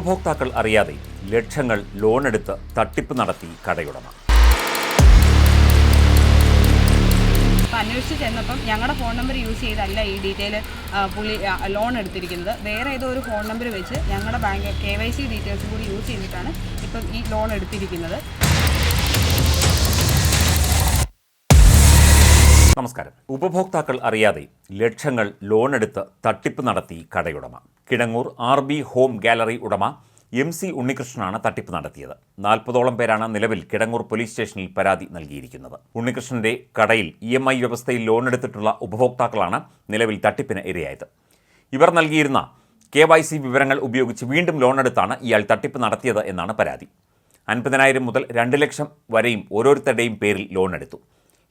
ഉപഭോക്താക്കൾ അറിയാതെ ലക്ഷങ്ങൾ ലോണെടുത്ത് തട്ടിപ്പ് നടത്തി കടയുടമ. അന്വേഷിച്ച് ചെന്നപ്പം ഞങ്ങളുടെ ഫോൺ നമ്പർ യൂസ് ചെയ്തല്ല ഈ ഡീറ്റെയിൽ പുള്ളി ലോൺ എടുത്തിരിക്കുന്നത്. വേറെ ഏതോ ഒരു ഫോൺ നമ്പർ വെച്ച് ഞങ്ങളുടെ bank K Y C details കൂടി യൂസ് ചെയ്തിട്ടാണ് ഇപ്പം ഈ ലോൺ എടുത്തിരിക്കുന്നത്. നമസ്കാരം. ഉപഭോക്താക്കൾ അറിയാതെ ലക്ഷങ്ങൾ ലോണെടുത്ത് തട്ടിപ്പ് നടത്തി കടയുടമ. Kidangoor R B home gallery ഉടമ എം സി ഉണ്ണികൃഷ്ണനാണ് തട്ടിപ്പ് നടത്തിയത്. നാൽപ്പതോളം പേരാണ് നിലവിൽ കിടങ്ങൂർ പോലീസ് സ്റ്റേഷനിൽ പരാതി നൽകിയിരിക്കുന്നത്. ഉണ്ണികൃഷ്ണന്റെ കടയിൽ ഇ എം ഐ വ്യവസ്ഥയിൽ ലോണെടുത്തിട്ടുള്ള ഉപഭോക്താക്കളാണ് നിലവിൽ തട്ടിപ്പിന് ഇരയായത്. ഇവർ നൽകിയിരുന്ന കെ വൈ സി വിവരങ്ങൾ ഉപയോഗിച്ച് വീണ്ടും ലോണെടുത്താണ് ഇയാൾ തട്ടിപ്പ് നടത്തിയത് എന്നാണ് പരാതി. അൻപതിനായിരം മുതൽ രണ്ട് ലക്ഷം വരെയും ഓരോരുത്തരുടെയും പേരിൽ ലോൺ എടുത്തു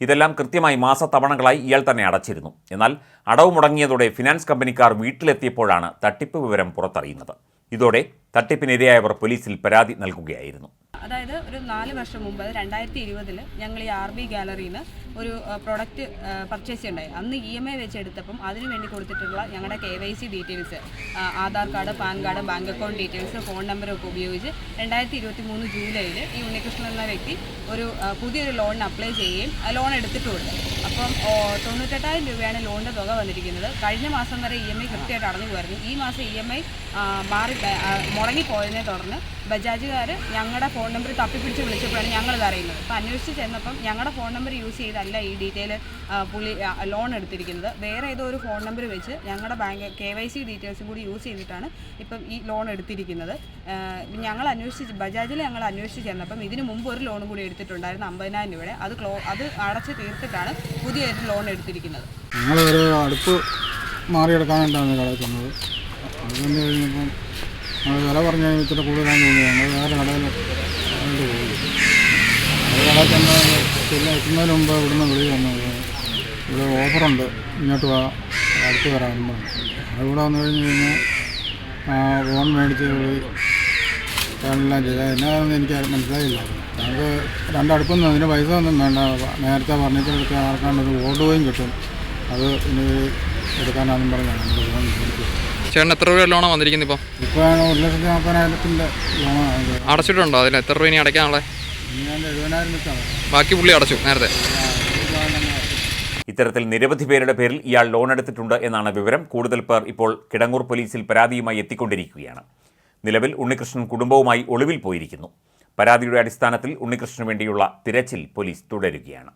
ഇതെല്ലാം കൃത്യമായി മാസത്തവണകളായി ഇയാൾ തന്നെ അടച്ചിരുന്നു. എന്നാൽ അടവ് മുടങ്ങിയതോടെ ഫിനാൻസ് കമ്പനിക്കാർ വീട്ടിലെത്തിയപ്പോഴാണ് തട്ടിപ്പ് വിവരം പുറത്തറിയുന്നത്. ഇതോടെ തട്ടിപ്പിനിരയായവർ പോലീസിൽ പരാതി നൽകുകയായിരുന്നു. അതായത് ഒരു നാല് വർഷം മുമ്പ് രണ്ടായിരത്തി ഇരുപതിൽ ഞങ്ങൾ ഈ ആർ ബി ഗാലറിയിൽ നിന്ന് ഒരു പ്രൊഡക്റ്റ് പർച്ചേസ് ഉണ്ടായി അന്ന് ഇ എം ഐ വെച്ച് എടുത്തപ്പം അതിന് വേണ്ടി കൊടുത്തിട്ടുള്ള ഞങ്ങളുടെ K Y C details Aadhaar card PAN card bank account details phone നമ്പറൊക്കെ ഉപയോഗിച്ച് രണ്ടായിരത്തി ഇരുപത്തി മൂന്ന് ജൂലൈയിൽ ഈ ഉണ്ണികൃഷ്ണൻ എന്ന വ്യക്തി ഒരു പുതിയൊരു ലോണിന് അപ്ലൈ ചെയ്യുകയും ലോൺ എടുത്തിട്ടുണ്ട് അപ്പം തൊണ്ണൂറ്റെട്ടായിരം രൂപയാണ് ലോണിന്റെ തുക വന്നിരിക്കുന്നത്. കഴിഞ്ഞ മാസം വരെ ഇ എം ഐ കൃത്യമായിട്ട് അടഞ്ഞു പോയിരുന്നു. ഈ മാസം ഇ എം ഐ മാറി മുടങ്ങിപ്പോയതിനെ തുടർന്ന് ബജാജുകാർ ഞങ്ങളുടെ ഫോൺ നമ്പർ തപ്പിപ്പിടിച്ച് വിളിച്ചപ്പോഴാണ് ഞങ്ങളിത് അറിയുന്നത്. അപ്പോൾ അന്വേഷിച്ച് ചെന്നപ്പം ഞങ്ങളുടെ ഫോൺ നമ്പർ യൂസ് ചെയ്തല്ല ഈ ഡീറ്റെയിൽ പുള്ളി ലോൺ എടുത്തിരിക്കുന്നത്. വേറെ ഏതോ ഒരു ഫോൺ നമ്പർ വെച്ച് ഞങ്ങളുടെ ബാങ്ക് കെ വൈ സി ഡീറ്റെയിൽസും കൂടി യൂസ് ചെയ്തിട്ടാണ് ഇപ്പം ഈ ലോൺ എടുത്തിരിക്കുന്നത്. ഞങ്ങൾ അന്വേഷിച്ച് ബജാജിൽ ഞങ്ങൾ അന്വേഷിച്ച് ചെന്നപ്പം ഇതിന് മുമ്പ് ഒരു ലോണും കൂടി എടുത്തിട്ടുണ്ടായിരുന്നു അമ്പതിനായിരം രൂപയുടെ. അത് ക്ലോ അത് അടച്ച് തീർത്തിട്ടാണ് പുതിയൊരു ലോൺ എടുത്തിരിക്കുന്നത്. ഞങ്ങളൊരു അടുപ്പ് മാറിയെടുക്കാനായിട്ടാണ് കടക്കുന്നത് അതുകൊണ്ട് അത് വന്ന് കഴിഞ്ഞപ്പം നമ്മൾ വില പറഞ്ഞ ഇച്ചിരി കൂടുതലാണ് തോന്നിയത് ഞങ്ങൾ വേറെ എത്തുന്നതിന് മുമ്പ് ഇവിടുന്ന് വിളി വന്നത് ഇവിടെ ഓഫറുണ്ട്. ഇങ്ങോട്ട് വാ. അടുത്ത് വരാമെന്ന് അതുകൂടെ അതിവിടെ വന്നു കഴിഞ്ഞ് കഴിഞ്ഞാൽ ഫോൺ മേടിച്ച് വിളി എല്ലാം ചെയ്ത. എന്നാണെന്ന് എനിക്ക് മനസ്സിലായില്ല. ഞങ്ങൾക്ക് രണ്ടടുപ്പൊന്നും അതിന് പൈസ ഒന്നും വേണ്ട. നേരത്തെ ഫർണിച്ചർ എടുക്കാൻ ആർക്കാണ്ട് ഒരു ഓടുകയും കിട്ടും. അത് ഇനി എടുക്കാനാണെന്നും പറഞ്ഞാണ് ഞങ്ങൾ ഫോൺ ചേട്ടൻ എത്ര രൂപ ലോണാണ് വന്നിരിക്കുന്നത് ഇപ്പോൾ ഇപ്പോൾ ഒരു ലക്ഷത്തി നാൽപ്പതിനായിരത്തിന്റെ ലോണാണ്. അടച്ചിട്ടുണ്ടോ അതിൽ എത്ര രൂപ ഇനി അടയ്ക്കാനുള്ളത്? ബാക്കി പുള്ളി അടച്ചു നേരത്തെ. ഇത്തരത്തിൽ നിരവധി പേരുടെ പേരിൽ ഇയാൾ ലോൺ എടുത്തിട്ടുണ്ട് എന്നാണ് വിവരം. കൂടുതൽ പേർ ഇപ്പോൾ കിടങ്ങൂർ പോലീസിൽ പരാതിയുമായി എത്തിക്കൊണ്ടിരിക്കുകയാണ്. നിലവിൽ ഉണ്ണികൃഷ്ണൻ കുടുംബവുമായി ഒളിവിൽ പോയിരിക്കുന്നു. പരാതിയുടെ അടിസ്ഥാനത്തിൽ ഉണ്ണികൃഷ്ണന് വേണ്ടിയുള്ള തിരച്ചിൽ പോലീസ് തുടരുകയാണ്.